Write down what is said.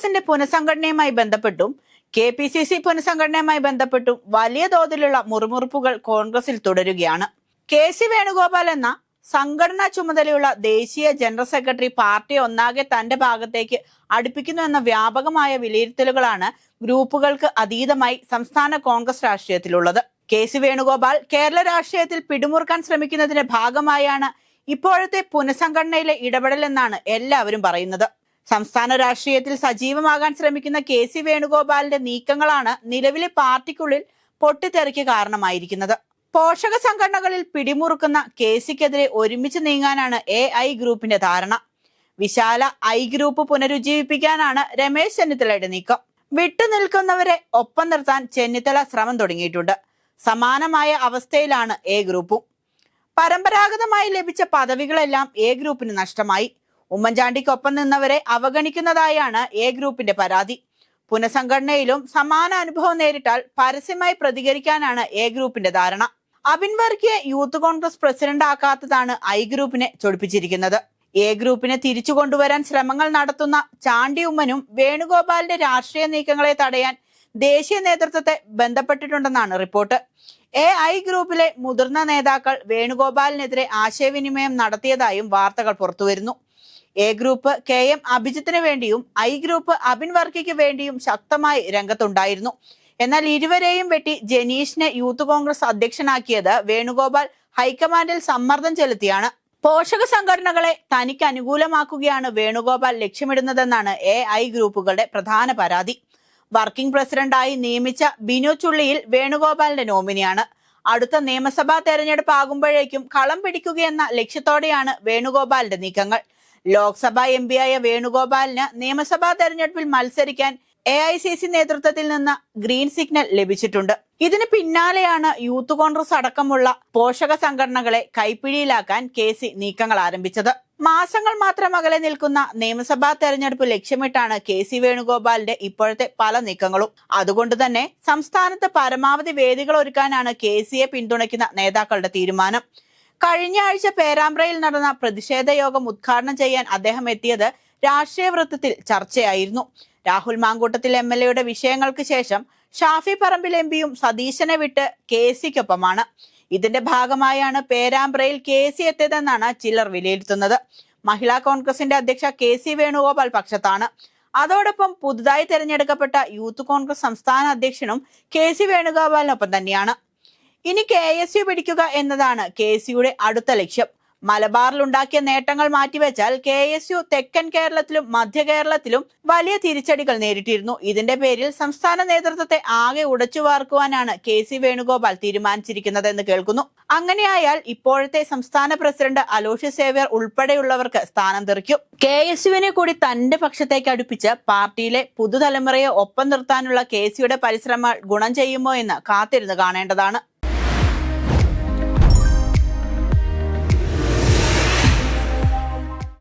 കോൺഗ്രസിന്റെ പുനഃസംഘടനയുമായി ബന്ധപ്പെട്ടും കെ പി സി സി പുനഃസംഘടനയുമായി ബന്ധപ്പെട്ടും വലിയ തോതിലുള്ള മുറിമുറുപ്പുകൾ കോൺഗ്രസിൽ തുടരുകയാണ്. കെ സി വേണുഗോപാൽ എന്ന സംഘടനാ ചുമതലയുള്ള ദേശീയ ജനറൽ സെക്രട്ടറി പാർട്ടി ഒന്നാകെ തന്റെ ഭാഗത്തേക്ക് അടുപ്പിക്കുന്നു എന്ന വ്യാപകമായ വിലയിരുത്തലുകളാണ് ഗ്രൂപ്പുകൾക്ക് അതീതമായി സംസ്ഥാന കോൺഗ്രസ് രാഷ്ട്രീയത്തിലുള്ളത്. കെ സി വേണുഗോപാൽ കേരള രാഷ്ട്രീയത്തിൽ പിടിമുറുക്കാൻ ശ്രമിക്കുന്നതിന്റെ ഭാഗമായാണ് ഇപ്പോഴത്തെ പുനഃസംഘടനയിലെ ഇടപെടലെന്നാണ് എല്ലാവരും പറയുന്നത്. സംസ്ഥാന രാഷ്ട്രീയത്തിൽ സജീവമാകാൻ ശ്രമിക്കുന്ന കെ സി വേണുഗോപാലിന്റെ നീക്കങ്ങളാണ് നിലവിലെ പാർട്ടിക്കുള്ളിൽ പൊട്ടിത്തെറിക്ക് കാരണമായിരിക്കുന്നത്. പോഷക സംഘടനകളിൽ പിടിമുറുക്കുന്ന കെ സിക്കെതിരെ ഒരുമിച്ച് നീങ്ങാനാണ് എ ഐ ഗ്രൂപ്പിന്റെ ധാരണ. വിശാല ഐ ഗ്രൂപ്പ് പുനരുജ്ജീവിപ്പിക്കാനാണ് രമേശ് ചെന്നിത്തലയുടെ നീക്കം. വിട്ടുനിൽക്കുന്നവരെ ഒപ്പം നിർത്താൻ ചെന്നിത്തല ശ്രമം തുടങ്ങിയിട്ടുണ്ട്. സമാനമായ അവസ്ഥയിലാണ് എ ഗ്രൂപ്പും. പരമ്പരാഗതമായി ലഭിച്ച പദവികളെല്ലാം എ ഗ്രൂപ്പിന് നഷ്ടമായി. ഉമ്മൻചാണ്ടിക്കൊപ്പം നിന്നവരെ അവഗണിക്കുന്നതായാണ് എ ഗ്രൂപ്പിന്റെ പരാതി. പുനഃസംഘടനയിലും സമാന അനുഭവം നേരിട്ടാൽ പരസ്യമായി പ്രതികരിക്കാനാണ് എ ഗ്രൂപ്പിന്റെ ധാരണ. അബിൻ വർഗിയെ യൂത്ത് കോൺഗ്രസ് പ്രസിഡന്റ് ആക്കാത്തതാണ് ഐ ഗ്രൂപ്പിനെ ചൊടിപ്പിച്ചിരിക്കുന്നത്. എ ഗ്രൂപ്പിനെ തിരിച്ചു കൊണ്ടുവരാൻ ശ്രമങ്ങൾ നടത്തുന്ന ചാണ്ടി ഉമ്മനും വേണുഗോപാലിന്റെ രാഷ്ട്രീയ നീക്കങ്ങളെ തടയാൻ ദേശീയ നേതൃത്വത്തെ ബന്ധപ്പെട്ടിട്ടുണ്ടെന്നാണ് റിപ്പോർട്ട്. എ ഐ ഗ്രൂപ്പിലെ മുതിർന്ന നേതാക്കൾ വേണുഗോപാലിനെതിരെ ആശയവിനിമയം നടത്തിയതായും വാർത്തകൾ പുറത്തുവരുന്നു. എ ഗ്രൂപ്പ് കെ എം അഭിജിത്തിന് വേണ്ടിയും ഐ ഗ്രൂപ്പ് അബിൻ വർക്കിക്ക് വേണ്ടിയും ശക്തമായി രംഗത്തുണ്ടായിരുന്നു. എന്നാൽ ഇരുവരെയും വെട്ടി ജനീഷിനെ യൂത്ത് കോൺഗ്രസ് അധ്യക്ഷനാക്കിയത് വേണുഗോപാൽ ഹൈക്കമാൻഡിൽ സമ്മർദ്ദം ചെലുത്തിയാണ്. പോഷക സംഘടനകളെ തനിക്ക് അനുകൂലമാക്കുകയാണ് വേണുഗോപാൽ ലക്ഷ്യമിടുന്നതെന്നാണ് എ ഐ ഗ്രൂപ്പുകളുടെ പ്രധാന പരാതി. വർക്കിംഗ് പ്രസിഡന്റായി നിയമിച്ച ബിനു ചുള്ളിയിൽ വേണുഗോപാലിന്റെ നോമിനിയാണ്. അടുത്ത നിയമസഭാ തെരഞ്ഞെടുപ്പ് ആകുമ്പോഴേക്കും കളം പിടിക്കുകയെന്ന ലക്ഷ്യത്തോടെയാണ് വേണുഗോപാലിന്റെ നീക്കങ്ങൾ. ലോക്സഭാ പിയായ വേണുഗോപാലിന് നിയമസഭാ തെരഞ്ഞെടുപ്പിൽ മത്സരിക്കാൻ എ ഐ സി സി നേതൃത്വത്തിൽ നിന്ന് ഗ്രീൻ സിഗ്നൽ ലഭിച്ചിട്ടുണ്ട്. ഇതിന് പിന്നാലെയാണ് യൂത്ത് കോൺഗ്രസ് അടക്കമുള്ള പോഷക സംഘടനകളെ കൈപ്പിടിയിലാക്കാൻ കെ സി നീക്കങ്ങൾ ആരംഭിച്ചത്. മാസങ്ങൾ മാത്രം അകലെ നിൽക്കുന്ന നിയമസഭാ തെരഞ്ഞെടുപ്പ് ലക്ഷ്യമിട്ടാണ് കെ സി വേണുഗോപാലിന്റെ ഇപ്പോഴത്തെ പല നീക്കങ്ങളും. അതുകൊണ്ട് തന്നെ സംസ്ഥാനത്ത് പരമാവധി വേദികൾ ഒരുക്കാനാണ് കെ സിയെ പിന്തുണയ്ക്കുന്ന നേതാക്കളുടെ തീരുമാനം. കഴിഞ്ഞ ആഴ്ച പേരാമ്പ്രയിൽ നടന്ന പ്രതിഷേധ യോഗം ഉദ്ഘാടനം ചെയ്യാൻ അദ്ദേഹം എത്തിയത് രാഷ്ട്രീയ വൃത്തത്തിൽ ചർച്ചയായിരുന്നു. രാഹുൽ മാങ്കൂട്ടത്തിൽ എം എൽ എയുടെ വിഷയങ്ങൾക്ക് ശേഷം ഷാഫി പറമ്പിൽ എം പിയും സതീശനെ വിട്ട് കെ സിക്കൊപ്പമാണ്. ഇതിന്റെ ഭാഗമായാണ് പേരാമ്പ്രയിൽ കെ സി എത്തിയതെന്നാണ് ചിലർ വിലയിരുത്തുന്നത്. മഹിളാ കോൺഗ്രസിന്റെ അധ്യക്ഷ കെ സി വേണുഗോപാൽ പക്ഷത്താണ്. അതോടൊപ്പം പുതുതായി തെരഞ്ഞെടുക്കപ്പെട്ട യൂത്ത് കോൺഗ്രസ് സംസ്ഥാന അധ്യക്ഷനും കെ സി വേണുഗോപാലിനൊപ്പം തന്നെയാണ്. ഇനി കെ എസ് യു പിടിക്കുക എന്നതാണ് കെ എസ് യുടെ അടുത്ത ലക്ഷ്യം. മലബാറിൽ ഉണ്ടാക്കിയ നേട്ടങ്ങൾ മാറ്റിവെച്ചാൽ കെ എസ് യു തെക്കൻ കേരളത്തിലും മധ്യ കേരളത്തിലും വലിയ തിരിച്ചടികൾ നേരിട്ടിരുന്നു. ഇതിന്റെ പേരിൽ സംസ്ഥാന നേതൃത്വത്തെ ആകെ ഉടച്ചു വാർക്കുവാനാണ് കെ സി വേണുഗോപാൽ തീരുമാനിച്ചിരിക്കുന്നതെന്ന് കേൾക്കുന്നു. അങ്ങനെയായാൽ ഇപ്പോഴത്തെ സംസ്ഥാന പ്രസിഡന്റ് അലോഷ്യ സേവ്യർ ഉൾപ്പെടെയുള്ളവർക്ക് സ്ഥാനം തെറിക്കും. കെ എസ് യുവിനെ കൂടി തന്റെ പക്ഷത്തേക്ക് അടുപ്പിച്ച് പാർട്ടിയിലെ പുതുതലമുറയെ ഒപ്പം നിർത്താനുള്ള കെ സിയുടെ പരിശ്രമങ്ങൾ ഗുണം ചെയ്യുമോ എന്ന് കാത്തിരുന്ന് കാണേണ്ടതാണ്.